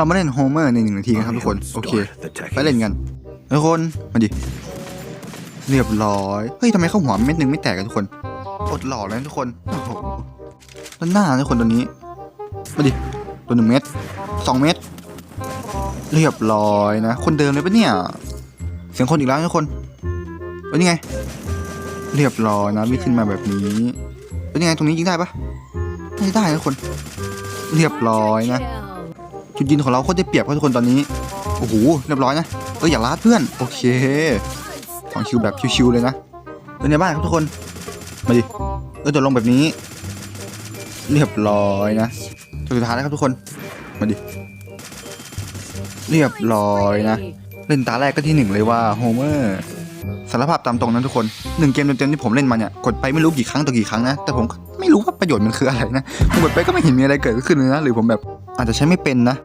เรามาเล่นโฮเมอร์ในหนึ่งนาทีกันครับทุกคน โอเค ไปเล่นกันทุกคน มาดิ เรียบร้อย เฮ้ยทำไมเข้าหัวเม็ดหนึ่งไม่แตกกันทุกคนอดหล่อเลยนะทุกคน โอ้โหด้านหน้าทุกคนตัวนี้ มาดิ ตัวหนึ่งเม็ดสองเม็ดเรียบร้อยนะ คนเดิมเลยปะเนี่ย เสียงคนอีกแล้วนะทุกคนเป็นยังไง เรียบร้อยนะวิ่งขึ้นมาแบบนี้เป็นยังไงตรงนี้ยิงได้ปะไม่ได้นะทุกคน เรียบร้อยนะ จุดยืนของเราโคตรได้เปรียบครับทุกคนตอนนี้ โอ้โห เรียบร้อยนะ เอออย่าลาดเพื่อน โอเคของคิวแบบชิวๆเลยนะเป็นในบ้านครับทุกคน มาดิ เออโดดลงแบบนี้ เรียบร้อยนะจุดสุดท้ายแล้วครับทุกคน มาดิ เรียบร้อยนะ เล่นตาแรกก็ที่หนึ่งเลยว่าโฮเมอร์สารภาพตามตรงนั้นทุกคนหนึ่งเกมเต็มๆที่ผมเล่นมาเนี่ยกดไปไม่รู้กี่ครั้งต่อกี่ครั้งนะ แต่ผมก็ไม่รู้ว่าประโยชน์มันคืออะไรนะผมกดไปก็ไม่เห็นมีอะไรเกิดขึ้นเลยนะ หรือผมแบบอาจจะใช้ไม่เป็นนะ